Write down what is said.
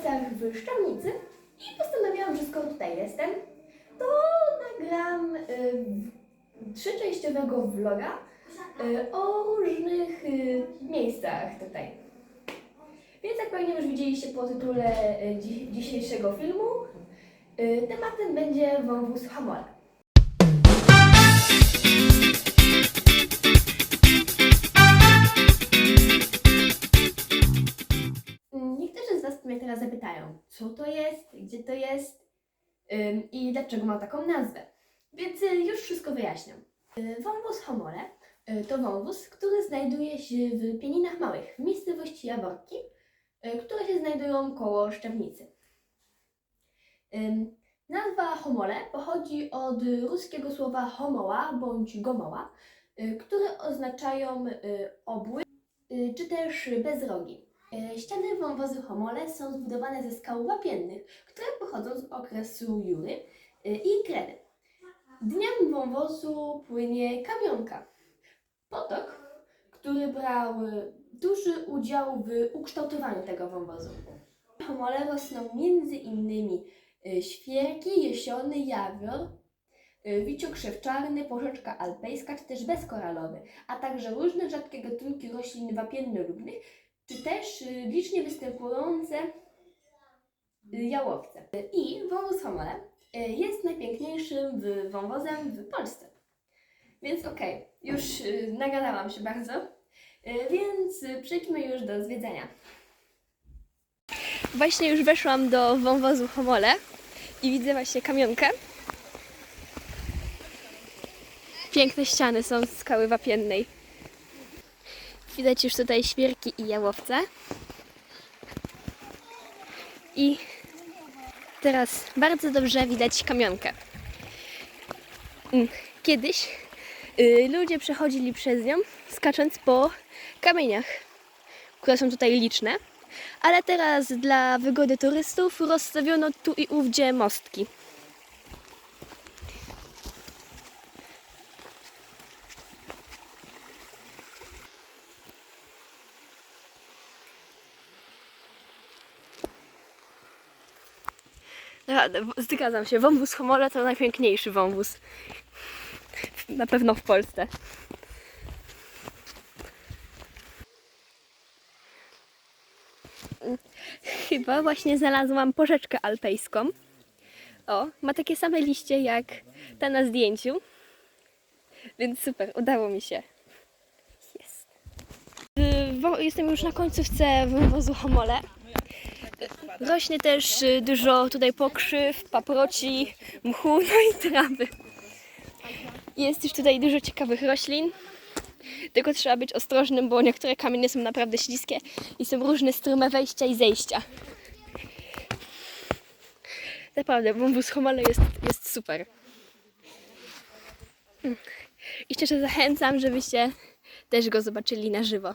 wakacjach w Szczawnicy i postanowiłam, że skoro tutaj jestem, to nagram y, trzyczęściowego vloga y, o różnych y, miejscach tutaj. Więc jak pewnie już widzieliście po tytule y, dzi- dzisiejszego filmu, y, tematem będzie wąwóz Hamola. Co to jest, gdzie to jest i dlaczego ma taką nazwę. Więc y, już wszystko wyjaśniam. Y, Wąwóz Homole y, to wąwóz, który znajduje się w Pieninach Małych, w miejscowości Jaworki, które się znajdują koło Szczawnicy. Nazwa Homole pochodzi od ruskiego słowa homoła bądź gomoła, które oznaczają obły czy też bezrogi. E, Ściany wąwozu Homole są zbudowane ze skał wapiennych, które pochodzą z okresu Jury e, i Kredy. Dniem wąwozu płynie kamionka. Potok, który brał e, duży udział w ukształtowaniu tego wąwozu. Homole rosną między innymi świerki, jesiony, jawior, e, wiciokrzew czarny, porzeczka alpejska czy też bezkoralowy, a także różne rzadkie gatunki roślin wapiennolubnych, czy też y, licznie występujące y, jałowce. I wąwóz Homole y, jest najpiękniejszym wąwozem w Polsce. Więc okej, już y, nagadałam się bardzo, więc przejdźmy już do zwiedzenia. Właśnie już weszłam do wąwozu Homole i widzę właśnie kamionkę. Piękne ściany są z skały wapiennej. Widać już tutaj świerki i jałowce. I teraz bardzo dobrze widać kamionkę. Mm, Kiedyś y, ludzie przechodzili przez nią, skacząc po kamieniach, które są tutaj liczne. Ale teraz dla wygody turystów rozstawiono tu i ówdzie mostki. Zgadzam się. Wąwóz Homole to najpiękniejszy wąwóz. Na pewno w Polsce. Chyba właśnie znalazłam porzeczkę alpejską. O, ma takie same liście jak ta na zdjęciu. Więc super, udało mi się. Jest. Y, Jestem już na końcówce wąwozu Homole. Rośnie też y, dużo tutaj pokrzyw, paproci, mchu, no i trawy. Jest już tutaj dużo ciekawych roślin. Tylko trzeba być ostrożnym, bo niektóre kamienie są naprawdę śliskie i są różne strume wejścia i zejścia. Naprawdę, wąwóz Homole jest, jest super. I szczerze zachęcam, żebyście też go zobaczyli na żywo.